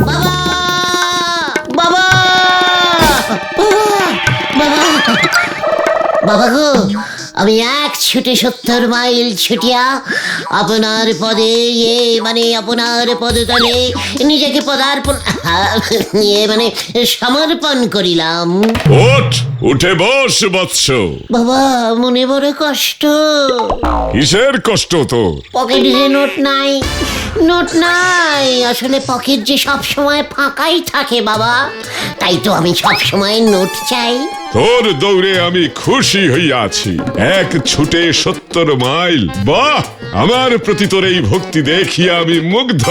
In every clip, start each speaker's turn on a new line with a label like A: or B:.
A: বাবা! বাবা! বাবা বাবা আমি এক ছুটে সত্তর মাইল ছুটিয়া আপনার পদে ইয়ে মানে আপনার পদতলে নিজেকে পদার্পণ ইয়ে মানে সমর্পণ করিলাম।
B: ওঠ উঠে বস বৎস।
A: বাবা মনে বড় কষ্ট।
B: কিসের কষ্ট তোর?
A: পকেটে যে নোট নাই নোট নাই। আসলে পকেট যে সব সময় ফাঁকাই থাকে বাবা তাই তো আমি সব সময় নোট চাই।
B: তোর দৌড়ে আমি খুশি হইয়াছি। এক ছুটে সত্তর মাইল। বাহ! আমার প্রতি তোর এই ভক্তি দেখিয়া আমি মুগ্ধ।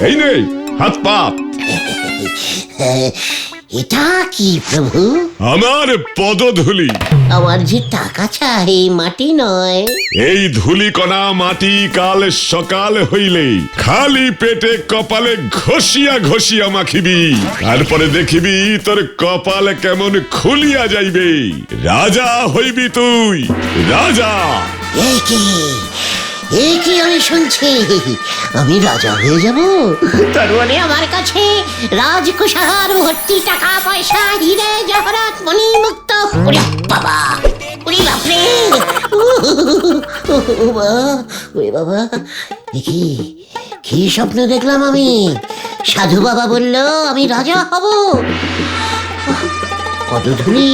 B: এই নেই হাত পাত
A: এটা কি প্রভু
B: আমার পদধূলি।
A: আমার যে টাকা চাই মাটি নয়।
B: এই ধুলিকণা মাটি কাল সকাল হইলে খালি পেটে কপালে ঘষিয়া ঘষিয়া মাখিবি। তারপরে দেখিবি তোর কপাল কেমন খুলিয়া যাইবে। রাজা হইবি তুই। রাজা।
A: এই কি? এই কি আমি শুনছি? আমি রাজা হয়ে যাব? তার মানে আমার কাছে রাজকুশাহার ভর্তি টাকা পয়সা হিরে জহরাত মণি মুক্ত ওরে বাবা ওরে বাপরে। ওরে বাবা। এ কি? কি স্বপ্ন দেখলাম আমি? সাধু বাবা বলল আমি রাজা হব। পদধূলি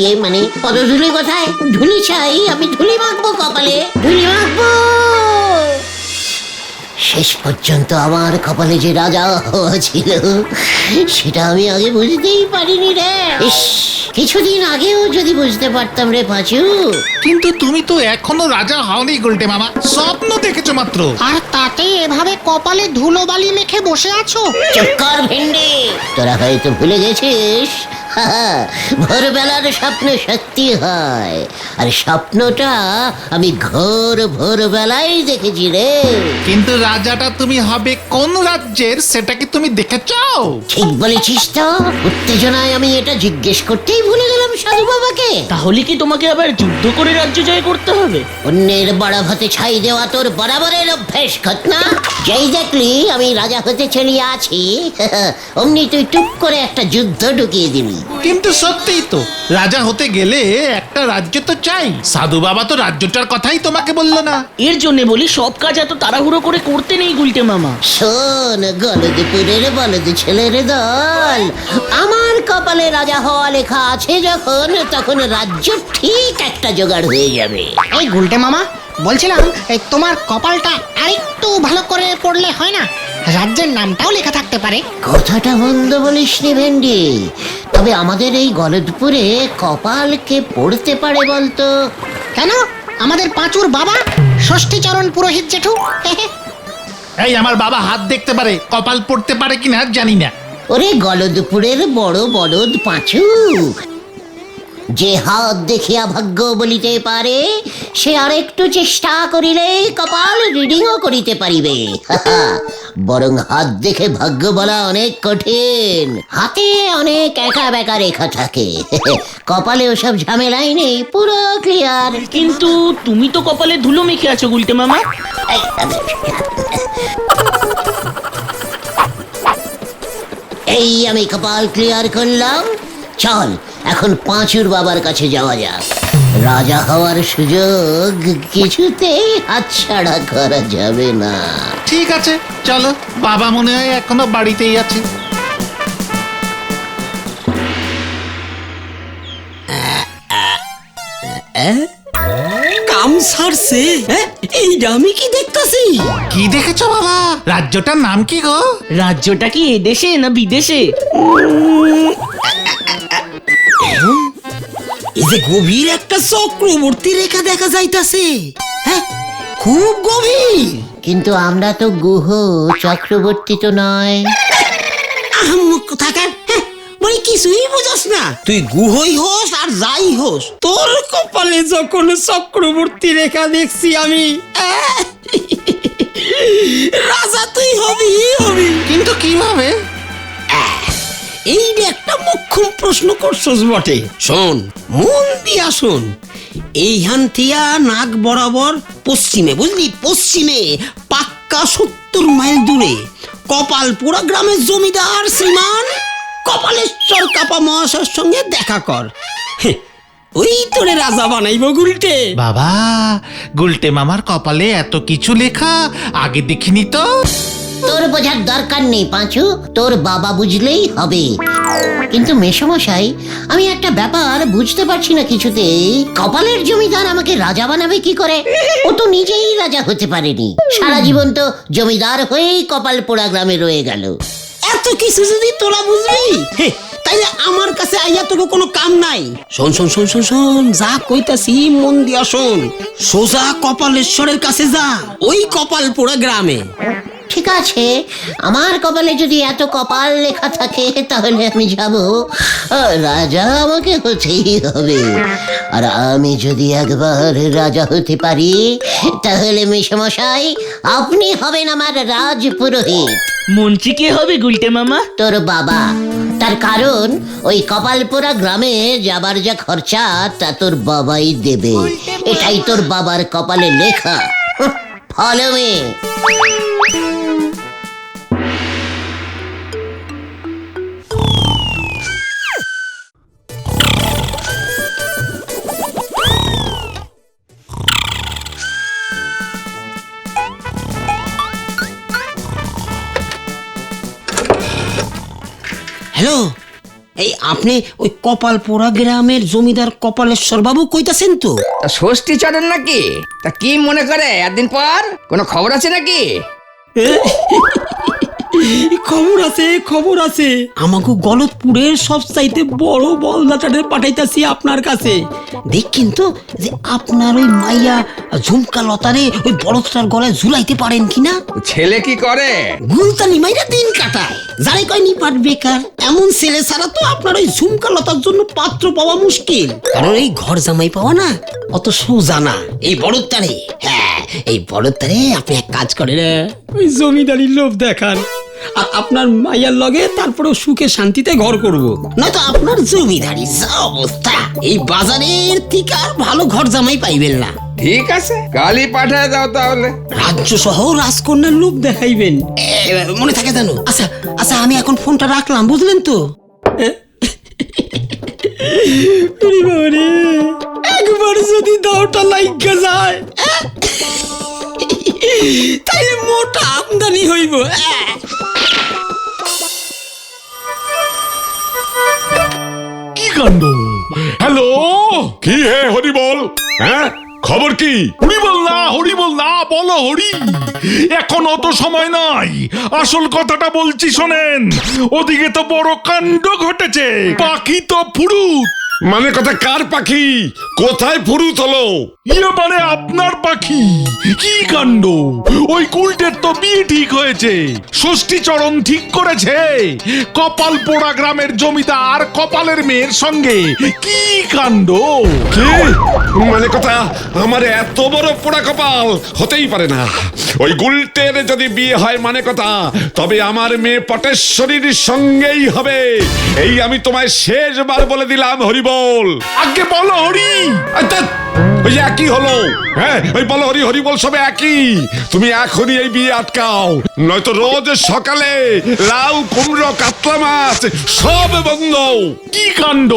A: ইয়ে মানে পদধূলি কোথায়? ধুলি চাই আমি ধুলি মাখবো কপালে ধুলি মাখবো। শেষ পর্যন্ত আমার কপালে যে রাজা হওয়া ছিল সেটা আমি আগে বুঝতেই পারিনি রে। কিছুদিন আগেও যদি বুঝতে পারতাম রে পাঁচু।
C: কিন্তু তুমি তো এখনও রাজা হওনি গুলটে মামা স্বপ্ন দেখেছ মাত্র।
D: আর তাতে এভাবে কপালে ধুলো বালি মেখে বসে আছো?
A: চুপ কর ভেন্ডি। তোরা হয়তো ভুলে গেছিস? ভোরবেলার স্বপ্ন সত্যি হয়। আর স্বপ্নটা আমি ঘোর ভোরবেলায় দেখেছি রে।
C: কিন্তু রাজাটা তুমি হবে কোন রাজ্যের সেটা কি তুমি দেখেছ?
A: ঠিক বলেছিস তো। উত্তেজনায় আমি এটা জিজ্ঞেস করতেই ভুলে গেলাম সাধু বাবাকে।
E: তাহলে কি তোমাকে আবার যুদ্ধ করে রাজ্য জয় করতে হবে?
A: অন্যের বড় ভাতে ছাই দেওয়া তোর বরাবরের অভ্যেস ঘটনা যেই দেখলি আমি রাজা হতে চলিয়ে আছি অমনি তুই টুপ করে একটা যুদ্ধ ঢুকিয়ে দিবি।
C: কিন্তু সত্যিই তো রাজা হতে গেলে একটা রাজ্য তো চাই। সাধু বাবা তো রাজ্যটার কথাই তোমাকে বলল না।
E: এর জন্য বলি সব কাজ এত তাড়াহুড়ো করে করতে নেই গুলটে মামা।
A: শোন গলদপুরের বলদ ছেলের দল। আমার কপালে রাজা হওয়া লেখা আছে যখন তখন রাজ্য ঠিক একটা জোগাড় হয়ে যাবে।
D: এই গুলটে মামা বলছিলাম এই তোমার কপালটা আরেকটু ভালো করে পড়লে হয় না? রাজ্যের নামটাও লেখা থাকতে পারে।
A: কথাটা মন্দ বলিস নি ভেন্ডি। তবে আমাদের এই গলদপুরে কপাল কে পড়তে পারে বলতো।
D: কেন? আমাদের পাঁচুর বাবা ষষ্ঠীচরণ পুরোহিত জেঠু?
C: এই আমার বাবা হাত দেখতে পারে কপাল পড়তে পারে কিনা জানি না।
A: ওরে গলদপুরের বড় বলদ পাঁচু যে হাত দেখিয়া ভাগ্য বলিতে পারে সে আরেকটু চেষ্টা করিলে কপাল রিডিংও করিতে পারিবে। বরং হাত দেখে ভাগ্য বলা অনেক কঠিন। হাতে অনেক একা বেকা রেখা থাকে। কপালে ওসব ঝামেলাই নেই পুরো ক্লিয়ার
E: কিন্তু তুমি তো কপালে ধুলো মেখে আছো গুলটে মামা।
A: এই আমি কপাল ক্লিয়ার করলাম। চল এখন পাঁচুর বাবার কাছে যাওয়া যাক। রাজা হওয়ার সুযোগ কিছুতেই হাতছাড়া করা যাবে না।
C: ঠিক আছে চলো বাবা মনে হয় এখনও বাড়িতেই আছে।
F: কাম সারছে হ্যাঁ? এইটা আমি কি দেখতাছি?
C: কি দেখেছ বাবা? রাজ্যটার নাম কি গো?
E: রাজ্যটা কি এদেশে না বিদেশে?
F: এই যে গভীর একটা চক্রবর্তী রেখা দেখা যাইতাছে হ্যাঁ? খুব গভীর।
A: কিন্তু আমরা তো গুহ চক্রবর্তী তো নয়।
F: আহম্মক থাকার হ্যাঁ, মানে কিছুই বুঝস না। তুই গুহই হোস আর যাই হোস তোর কপালে যখন চক্রবর্তী রেখা দেখছি আমি রাজা তুই হবি হবি।
C: কিন্তু কীভাবে?
F: এই একটা মোক্ষম প্রশ্ন করছস বটে। শোন। মন দিয়া শোন। এইখান থিয়া নাক বরাবর পশ্চিমে বুঝলি? পশ্চিমে পাক্কা সত্তর মাইল দূরে কপালপুরা গ্রামের জমিদার শ্রীমান কপালেশ্বর কাপা মহাশয়ের সঙ্গে দেখা কর। ওই তোরে রাজা বানাইব গুলটে।
C: বাবা গুলটে মামার কপালে এত কিছু লেখা আগে দেখিনি তো।
A: তোর বোঝার দরকার নেই, পাঁচু। তোর বাবা বুঝলেই হবে। কিন্তু মেসমশাই, আমি একটা ব্যাপার বুঝতে পারছি না কিছুতেই কপালের জমিদার আমাকে রাজা বানাবে কি করে? ও তো নিজেই রাজা হতে পারেনি। সারা জীবন তো জমিদার হয়েই কপাল পোড়া গ্রামে রয়ে গেল।
F: এত কিছু যদি তোরা বুঝবি তাইলে আমার কাছে আইয়া তোকে কোনো কাম নাই। শোন শোন শোন শোন শোন, যা কইতাছি মন দিয়া শোন। সোজা কপালেশ্বরের কাছে যা, ওই কপাল পোড়া গ্রামে।
A: ঠিক আছে। আমার কপালে যদি এত কপাল লেখা থাকে তাহলে আমি যাব। রাজা আমাকে হতেই হবে। আর আমি যদি একবার রাজা হতে পারি তাহলে মেশমশাই আপনি হবেন আমার রাজ পুরোহিত
E: মন্ত্রী কে হবে গুলটে মামা?
A: তোর বাবা। তার কারণ ওই কপালপুরা গ্রামে যাবার যা খরচা তা তোর বাবাই দেবে। এটাই তোর বাবার কপালে লেখা। ফলো মে।
F: 헬로 এই আপনি ওই কপাল পোড়া গ্রামের জমিদার কপালেশ্বর বাবু কইতাছেন তো?
G: তা ষষ্ঠী চরণ নাকি? তা কি মনে করে? একদিন পর কোনো খবর আছে নাকি?
F: খবর আছে খবর আছে। আমাকে গলতপুরের সব চাইতে বড় বলদাটারে পাঠাইতাছি আপনার কাছে। দেখছেন তো যে আপনার ওই মাইয়া ঝুমকা লতারে ওই বড়টার গলায় ঝুলাইতে পারেন কিনা।
G: ছেলে কি করে?
F: গুলতানি মাইরা দিন কাটায়। যারে কয় নিপাট বেকার এমন ছেলে ছাড়া তো আপনার ওই ঝুমকা লতার জন্য পাত্র পাওয়া মুশকিল। কারণ এই ঘর জামাই পাওয়া না অত সোজা না। এই বড়তারে হ্যাঁ এই বড়তারে আপনি এক কাজ করেন ওই জমিদারির লোভ দেখান। আর আপনার মাইয়ার লগে তারপরেও সুখে শান্তিতে ঘর করব। নয়তো আপনার জমিদারি যা অবস্থা। এই বাজারের থেকে আর ভালো ঘর জামাই পাইবেন না।
G: ঠিক আছে কালই পাঠায় দাও তাহলে।
F: রাজ্য সহ রাজকন্যার লোভ দেখাইবেন। এ, মনে থাকে জানো আচ্ছা আচ্ছা আমি এখন ফোনটা রাখলাম বুঝলেন তো? বাবারে, একবার যদি দাওটা লাইগা যায়? তাইলে মোটা আমদানি হইব এ?
B: হ্যাঁ? খবর কি?
C: হরি বল না, হরি বল না, বলো হরি। এখন অত সময় নাই। আসল কথাটা বলছি শোনেন। ওদিকে তো বড় কাণ্ড ঘটেছে। পাখি তো ফুরুত।
B: মানে কথা কার পাখি? কোথায় ফুরুত হলো
C: ইয়ে মানে আপনার পাখি। কি কাণ্ড? ওই কুলটের তো বিয়ে ঠিক হয়েছে। ষষ্ঠী চরণ ঠিক করেছে। কপাল পোড়া গ্রামের জমিদার কপালের মেয়ের সঙ্গে। কি কাণ্ড?
B: কি? মানে কথা আমার এত বড় পোড়া কপাল হতেই পারে না। ওই গুলটের যদি বিয়ে হয় মানে কথা তবে আমার মেয়ে পটেশ্বরীর সঙ্গেই হবে। এই আমি তোমায় শেষবার বলে দিলাম হরিবল
C: আগে বলো হরি।
B: ওই একই হলো। হ্যাঁ ওই বলো হরি হরি বল সবে একই। তুমি এখনই এই বিয়ে আটকাও। নয়তো রোজ সকালে লাউ কুমড়ো কাতলা মাছ সব বন্ধ।
C: কি কাণ্ড?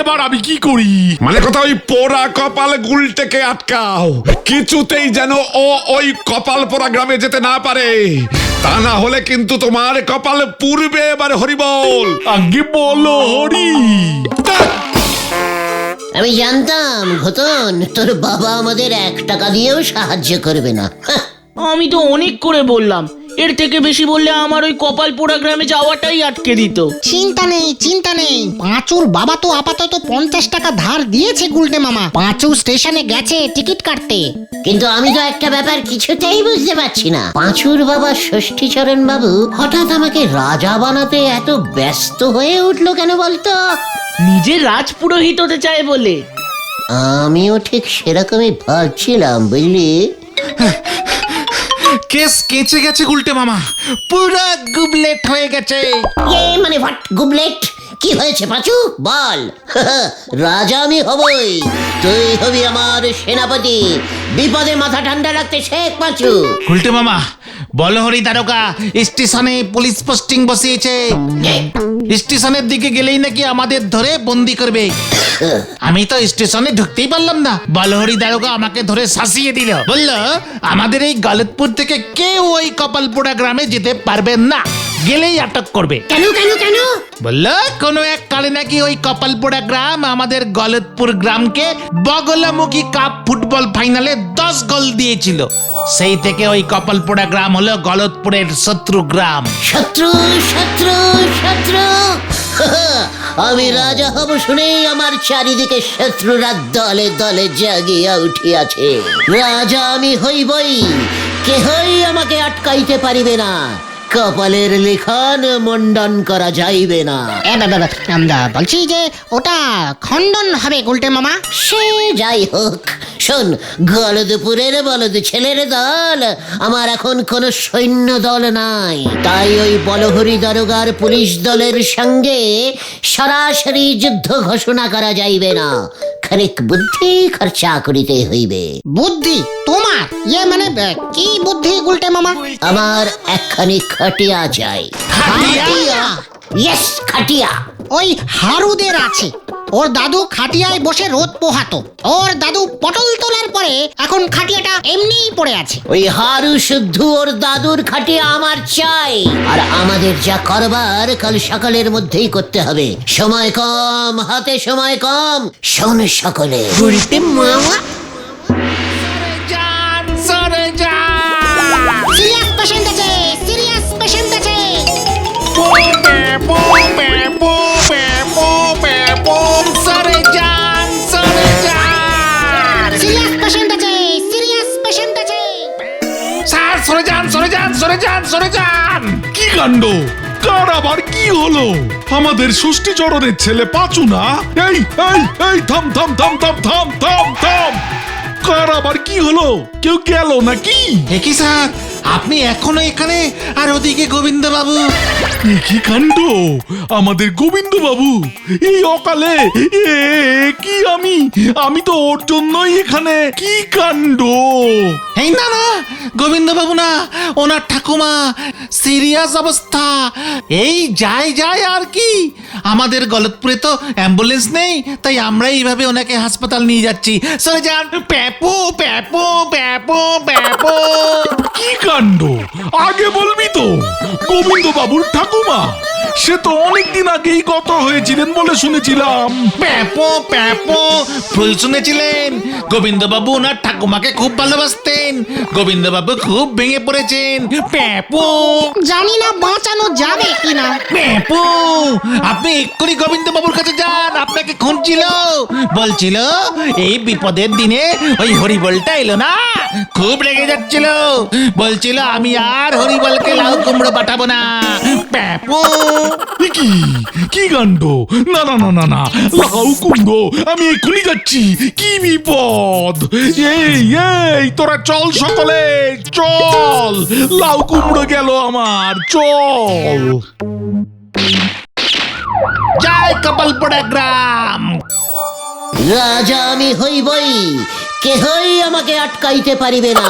C: এবার আমি কি করি?
B: মানে কথা ওই পোড়া কপাল গুলটেকে আটকাও। কিছুতেই যেন ও ওই কপাল পোড়া গ্রামে যেতে না পারে। তা না হলে কিন্তু তোমার কপাল পূর্বে এবার হরিবল
C: আগে বলো হরি।
A: আমি জানতাম, ঘতন, তোর বাবা আমাদের এক টাকা দিয়েও সাহায্য করবে না।
E: আমি তো অনেক করে বললাম। এর থেকে বেশি বললে আমার ওই কপাল পোড়া গ্রামে যাওয়াটাই আটকে দিত।
D: চিন্তা নেই চিন্তা নেই। পাঁচুর বাবা তো আপাতত পঞ্চাশ টাকা ধার দিয়েছে গুলটে মামা। পাঁচু স্টেশনে গেছে টিকিট কাটতে।
A: কিন্তু আমি তো একটা ব্যাপার কিছুতেই বুঝতে পারছি না। পাঁচুর বাবা ষষ্ঠীচরণ বাবু হঠাৎ আমাকে রাজা বানাতে এত ব্যস্ত হয়ে উঠল কেন বলতো?
E: নিজে রাজ পুরোহিত হতে চায় বলে।
A: আমিও ঠিক সেরকমই ভাবছিলাম বুঝলি?
C: কেস কেচে গেছে গুলটে মামা। পুরো গুবলেট হয়ে গেছে।
A: মানে হোয়াট গুবলেট? কি হয়েছে পাচু? বল। রাজা আমি হবই। তুই হবি আমার সেনাপতি। বিপদে মাথা ঠান্ডা রাখতে শেখ পাচু।
C: উল্টে মামা বলহরি তারকা স্টেশনে পুলিশ পোস্টিং বসিয়েছে। স্টেশনের দিকে গেলেই নাকি আমাদের ধরে বন্দি করবে। আমি তো স্টেশনে ঢুকতেই পারলাম না। বলহরি দারোগা আমাকে ধরে শাসিয়ে দিল। বলল, আমাদের এই গলতপুর থেকে কেউ ওই কপালপুরা গ্রামে যেতে পারবেন না। গেলেই আটক করবে।
A: কেন কেন কেন?
C: বলল কোনো এক কালে নাকি ওই কপালপুরা গ্রাম আমাদের গলতপুর গ্রামকে বগলামুখী কাপ ফুটবল ফাইনালে দশ গোল দিয়েছিল। সেই থেকে ওই কপালপুরা গ্রাম হলো গলতপুরের শত্রু গ্রাম।
A: শত্রু শত্রু শত্রু। আমি রাজা হব শুনেই আমার চারিদিকে শত্রুরা দলে দলে জাগিয়া উঠিয়াছে। রাজা আমি হইবই কেহই আমাকে আটকাইতে পারিবে না। কপালের লিখন মন্ডন করা যাইবে না।
D: আমরা বলছি যে ওটা খণ্ডন হবে গুলটে মামা।
A: সে যাই হোক শোন গলদপুরের বলদ ছেলের দল আমার এখন কোনো সৈন্য দল নাই। তাই ওই বলহরি দরগার পুলিশ দলের সঙ্গে সরাসরি যুদ্ধ ঘোষণা করা যাইবে না। খানিক বুদ্ধি খরচা করিতে হইবে।
D: বুদ্ধি তোমার? ইয়ে মানে কি বুদ্ধি গুলটে মামা?
A: আমার একখানি খাটিয়া চাই
D: খাটিয়া?
A: ইয়েস খাটিয়া।
D: ওই হারুদের আছে। ওর দাদু খাটিয়ায় বসে রোদ পোহাতো। ওর দাদু পটল তোলার পরে এখন খাটিয়াটা এমনিই পড়ে আছে।
A: ওই হারু শুদ্ধ ওর দাদুর খাটিয়া আমার চাই। আর আমাদের যা করবার কাল সকালের মধ্যেই করতে হবে। সময় কম হাতে সময় কম। শোন সকলে।
C: যান সরে যান সরে যান
D: সিরিয়াস পেশেন্ট আছে সিরিয়াস পেশেন্ট আছে।
C: স্যার সরে যান সরে যান সরে যান সরে যান।
H: কি কাণ্ড? কার আবার কি হলো? আমাদের ষষ্ঠী চরণের ছেলে পাচু না? এই এই এই থাম থাম থাম থাম থাম থাম থাম। কার আবার কি হলো? কেউ গেল নাকি?
C: কি স্যার আপনি এখনও এখানে? আর ওদিকে গোবিন্দ বাবু
H: এ কি কাণ্ড? আমাদের গোবিন্দ বাবু এই অকালে এ কি আমি? আমি তো ওর জন্যই এখানে। কি কাণ্ড?
C: এই না না গোবিন্দ বাবু না ওনার ঠাকুমা সিরিয়াস অবস্থা। এই যায় যায় আর কি? আমাদের গলতপুরে তো অ্যাম্বুলেন্স নেই তাই আমরা এইভাবে ওনাকে হাসপাতাল নিয়ে যাচ্ছি। সরে যান। প্যাপো প্যাপো প্যাপো প্যাপো।
H: কি কাণ্ড। আগে বলবি তো গোবিন্দ বাবুর ঠাকুমা সে তো অনেকদিন আগেই গত হয়েছিলেন বলে শুনেছিলাম।
C: প্যাপো প্যাপো ভুল শুনেছিলেন। গোবিন্দবাবু ওনার ঠাকুমাকে খুব ভালোবাসতেন। গোবিন্দবাবু খুব ভেঙে পড়েছেন। প্যাপো।
D: জানি না বাঁচানো যাবে কিনা।
C: প্যাপো আপনি এক্ষুনি গোবিন্দবাবুর কাছে যান আপনাকে খুঁজছিল বলছিল এই বিপদের দিনে ওই হরিবলটা এলো না। খুব রেগে যাচ্ছিল। বলছিল আমি আর হরিবলকে লাউ কুমড়ো পাঠাবো না। প্যাপো।
H: কি? কি কাণ্ড না না না না না। লাউ কুমড়ো আমি এক্ষুনি যাচ্ছি। কি বিপদ? এই এই তোরা চল সকলে চল। লাউ কুমড়ো গেল আমার চল।
C: জয় কপালপড়া গ্রাম।
A: রাজা আমি হইবই। কেহই আমাকে আটকাইতে পারিবে না।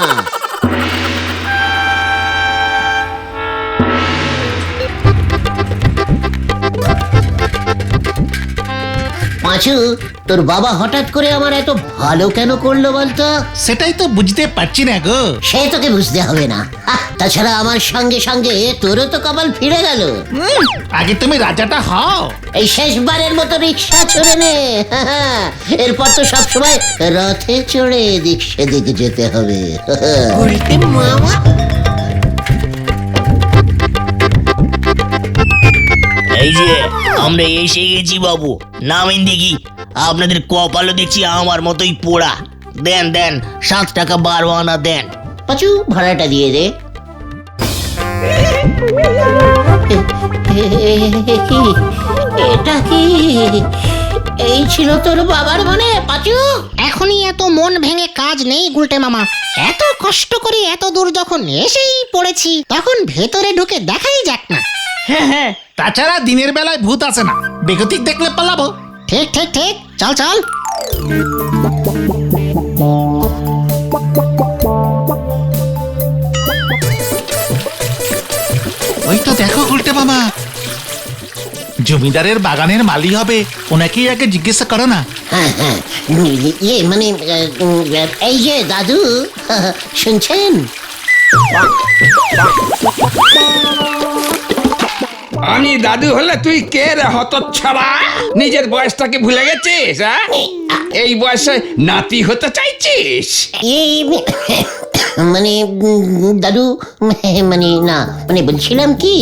A: পাঁচু তোর বাবা হঠাৎ করে আমার এত ভালো কেন করল বলতো?
C: সেটাই তো বুঝতে পারছি না গো।
A: সে তোকে বুঝতে হবে না। আহ, তাছাড়া আমার সঙ্গে সঙ্গে তোরও তো কপাল ফিরে গেল।
C: উম, আগে তুমি রাজাটা হও।
A: এই শেষবারের মতো রিক্সা চড়ে নে। এরপর তো সবসময় রথে চড়ে এদিক সেদিক যেতে হবে।
I: এই যে আমরা এসে গেছি বাবু। নামেন দেখি। আপনাদের কপালও দেখছি আমার মতোই পোড়া। দেন দেন সাত টাকা বারো আনা দেন।
A: পাচু ভাড়াটা দিয়ে দে। কি এটা কি? এই ছিল তোর বাবার মনে পাচু?
D: এখনই এত মন ভেঙে কাজ নেই গুলটে মামা। এত কষ্ট করে এত দূর যখন এসেই পড়েছি তখন ভেতরে ঢুকে দেখাই যাক না।
E: হ্যাঁ হ্যাঁ।
H: তাছাড়া দিনের বেলায় ভূত আসে না। বেগতিক দেখলে পালাবো।
D: ঠিক ঠিক ঠিক। চল চল।
H: ওই তো দেখো উল্টে মামা। জমিদারের বাগানের মালি হবে ওনাকেই আগে জিজ্ঞাসা করো না।
A: হ্যাঁ হ্যাঁ। ইয়ে মানে এই যে দাদু শুনছেন?
G: দাদু হলে তুই কে রে হতচ্ছাড়া নিজের বয়সটাকে ভুলে গেছিস হ্যাঁ? এই বয়সে নাতি হতে চাইছিস
A: মানে দাদু মানে না মানে বলছিলাম কি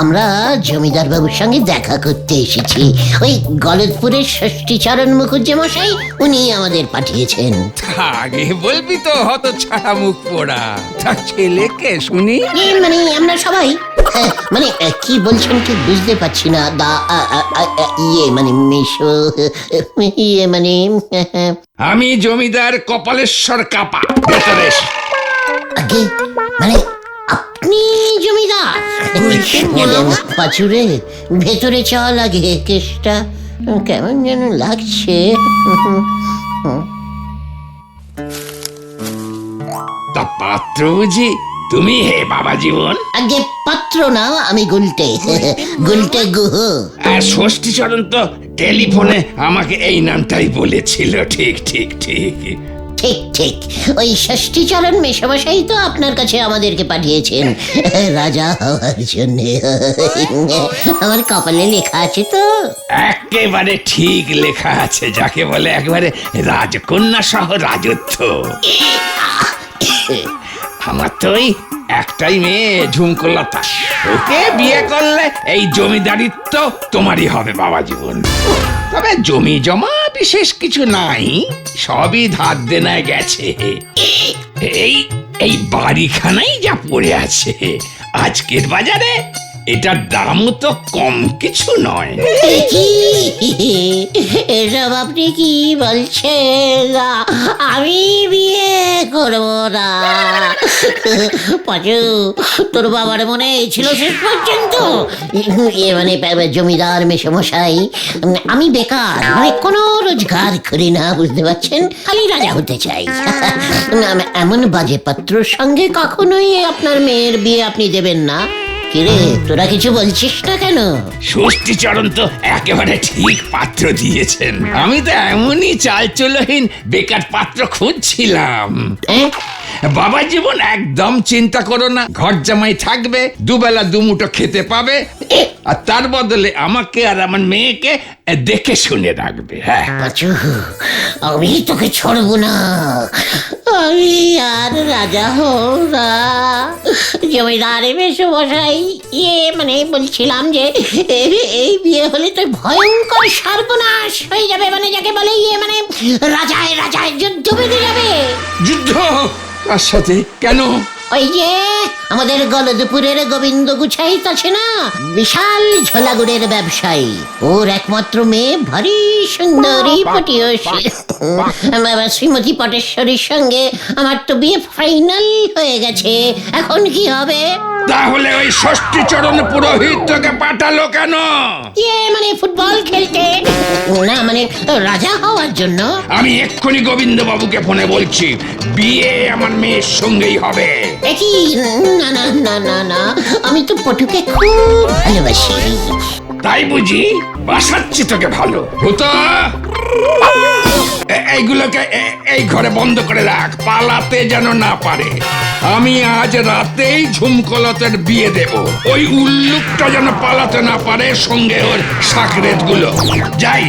A: আমরা জমিদার বাবুর সঙ্গে দেখা করতে এসেছি। ওই গলদপুরের ষষ্ঠীচরণ মুখুজ্জে মশাই উনি আমাদের পাঠিয়েছেন।
G: আগে বলবি তো হতচ্ছাড়া মুখ পোড়া। তা ছেলেকে শুনি।
A: মানে আমরা সবাই আহ, মানে কি বলছেন কি বুঝতে পারছি না। দা ইয়ে মানে মেশো ইয়ে মানে
G: আমি জমিদার কপালেশ্বর কাপা। ভেতরে।
A: আগে মানে আপনি জমিদার? পাচুরে ভেতরে চল আগে কেসটা কেমন যেন লাগছে।
G: তা পাত্র বুঝি তুমি হে বাবা জীবন।
A: আগে পাত্র না আমি গুলটে। গুলটে গুহ।
G: আর ষষ্ঠী চরণ তো টেলিফোনে আমাকে এই নামটাই বলেছিল। ঠিক ঠিক ঠিক।
A: ঠিক ঠিক। ওই ষষ্ঠীচরণ মেশামশাই তো আপনার কাছে আমাদেরকে পাঠিয়েছেন। রাজা হওয়ার জন্য। আমার কপালে লেখা আছে তো।
G: একেবারে ঠিক লেখা আছে যাকে বলে একবারে রাজকন্যা সহ রাজত্ব। আমার তো ওই একটাই মেয়ে ঝুমকলতা ওকে বিয়ে করলে এই জমিদারিত্ব তোমারই হবে বাবা জীবন। তবে জমি জমা বিশেষ কিছু নাই, সবই ধার দেনায় গেছে। এই এই বাড়িখানাই যা পড়ে আছে। আজকের বাজারে এটার দামও তো কম কিছু নয়।
A: এসব আপনি কি বলছেন? আমি বিয়ে করব না। পাচু, তোর বাবার মনে ছিল শেষ পর্যন্ত। এ মানে জমিদার আমি বেকার মানে কোনো রোজগার করি না, বুঝতে পারছেন? খালি রাজা হতে চাই। এমন বাজে পাত্রর সঙ্গে কখনোই আপনার মেয়ের বিয়ে আপনি দেবেন না। কিরে তোরা কিছু বলছিস না কেন?
G: ষষ্ঠীচরণ তো একেবারে ঠিক পাত্র দিয়েছেন। আমি তো এমনই চালচলহীন বেকার পাত্র খুঁজছিলাম। বাবা জীবন একদম চিন্তা করো না। ঘর জামাই থাকবে দুবেলা দুমুটো খেতে পাবে আর তার বদলে আমাকে আর আমার মেয়েকে দেখে শুনে রাখবে হ্যাঁ।
A: পাচু আমি তোকে ছাড়বো না। আমি আর রাজা হব না। জমিদারে বেশি বসাই ইয়ে মানে বলছিলাম যে এই বিয়ে হলে তো ভয়ঙ্কর সর্বনাশ হয়ে যাবে মানে যাকে বলে ইয়ে মানে রাজায় রাজায় যুদ্ধ বেঁধে যাবে।
G: যুদ্ধ তার সাথে? কেন?
A: ওই যে আমাদের গলদপুরের গোবিন্দ গুছাইত আছে না? বিশাল ঝোলাগুড়ের ব্যবসায়ী। ওর একমাত্র মেয়ে ভারী সুন্দরী পটিয়সী। শ্রীমতী পটেশ্বরীর সঙ্গে আমার তো বিয়ে ফাইনাল হয়ে গেছে। এখন কি হবে?
G: তাহলে ওই ষষ্ঠীচরণ পুরোহিত তোকে পাঠালো কেন?
A: ইয়ে মানে ফুটবল খেলতে? না মানে রাজা হওয়ার জন্য।
G: আমি এক্ষুনি গোবিন্দ বাবুকে ফোনে বলছি বিয়ে আমার মেয়ের সঙ্গেই হবে।
A: কি? না না না না না আমি তো পটুকে খুব ভালোবাসি।
G: তাই বুঝি বাসাচ্ছি তোকে ভালো হতো এইগুলোকে এই ঘরে বন্ধ করে রাখ পালাতে যেন না পারে আমি আজ রাতেই ঝুমকলতের বিয়ে দেব ওই উল্লুকটা যেন পালাতে না পারে সঙ্গে ওর সাকরেতগুলো যাই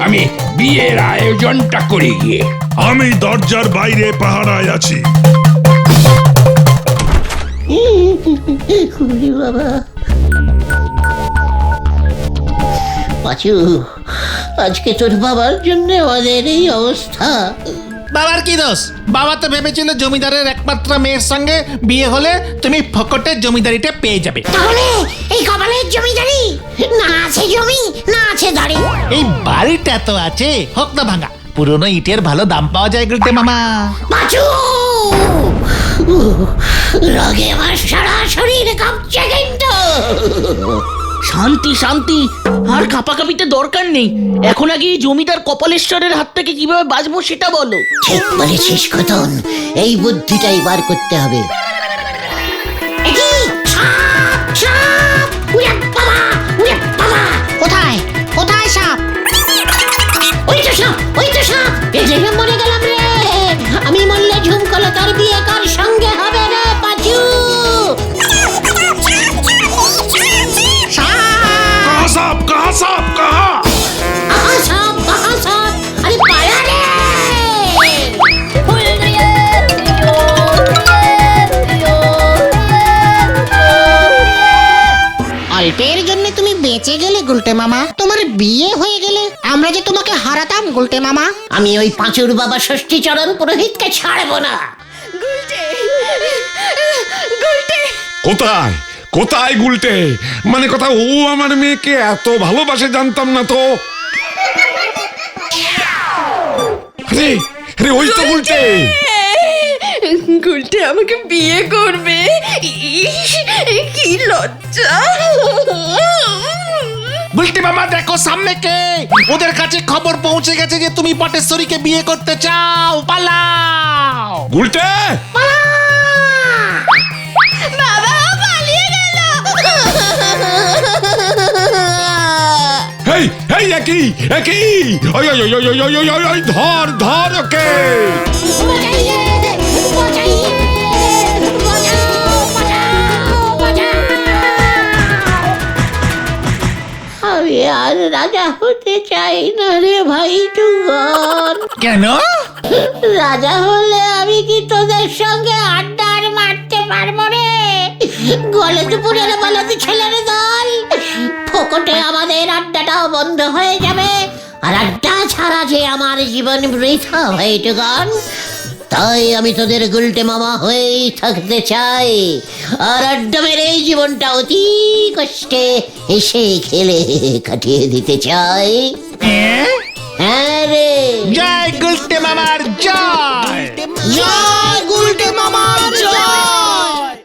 G: আমি বিয়ের আয়োজনটা করি গিয়ে
B: আমি দরজার বাইরে পাহারায় আছি
A: বাবা পাচু আজকে তোর বাবার জন্য আমাদের এই অবস্থা।
H: বাবার কি দোষ? বাবা তো ভেবেছিল জমিদারের একমাত্র মেয়ের সঙ্গে বিয়ে হলে তুমি ফকটের জমিদারিটা পেয়ে যাবে।
A: তাহলে এই কপালের জমিদারি? না আছে জমি না আছে দাড়ি।
H: এই বাড়িটা তো আছে হোক না ভাঙা। পুরনো ইটের ভালো দাম পাওয়া যায় গুলতে মামা।
A: পাচু রাগে আমার সারা শরীর কাঁপছে কিন্তু।
E: শান্তি শান্তি। আর কাপাকাপিতে দরকার নেই। এখন আগে এই জমিদার কপালেশ্বরের হাত থেকে কীভাবে বাঁচবো সেটা বলো।
A: ঠিক বলেছিস খতন এই বুদ্ধিটাই বার করতে হবে!
D: কোথায়? কোথায় সাপ?
A: ওই তো সাপ, ওই তো সাপ! এ যে মরে
D: গুলটে মামা?
A: আমি ওই পাঁচুর বাবা ষষ্ঠী চরণ পুরোহিতকে ছাড়বো না।
B: কোথায়? কোথায় গুলটে? মানে কথা ও আমার মেয়েকে এত ভালোবাসে জানতাম না তো। আরে আরে ওই তো গুলটে।
J: গুলটে আমাকে বিয়ে করবে। কি লজ্জা।
C: বুলটি মামা দেখো সামনে কে ওদের কাছে খবর পৌঁছে গেছে যে তুমি পটেশ্বরীকে বিয়ে করতে চাও। পালাও।
B: গুলটে! একই একই। ধর ধর ওকে।
A: আর রাজা হতে চাই না রে ভাই টুগন
C: কেন?
A: রাজা হলে আমি কি তোদের সঙ্গে আড্ডা আর মারতে পারব রে? গলে দুপুরের বলদ ছেলের দল। ফোকটে আমাদের আড্ডাটাও বন্ধ হয়ে যাবে। আর আড্ডা ছাড়া যে আমার জীবন বৃথা ভাইটুগন তাই আমি তোদের গুলটে মামা হয়েই থাকতে চাই। আর আড্ডা মেরে এই জীবনটা অতি কষ্টে এসে খেলে কাটিয়ে দিতে চাই। হ্যাঁ রে। জয় গুলটে মামার জয়।
C: জয় গুলটে মামার জয়।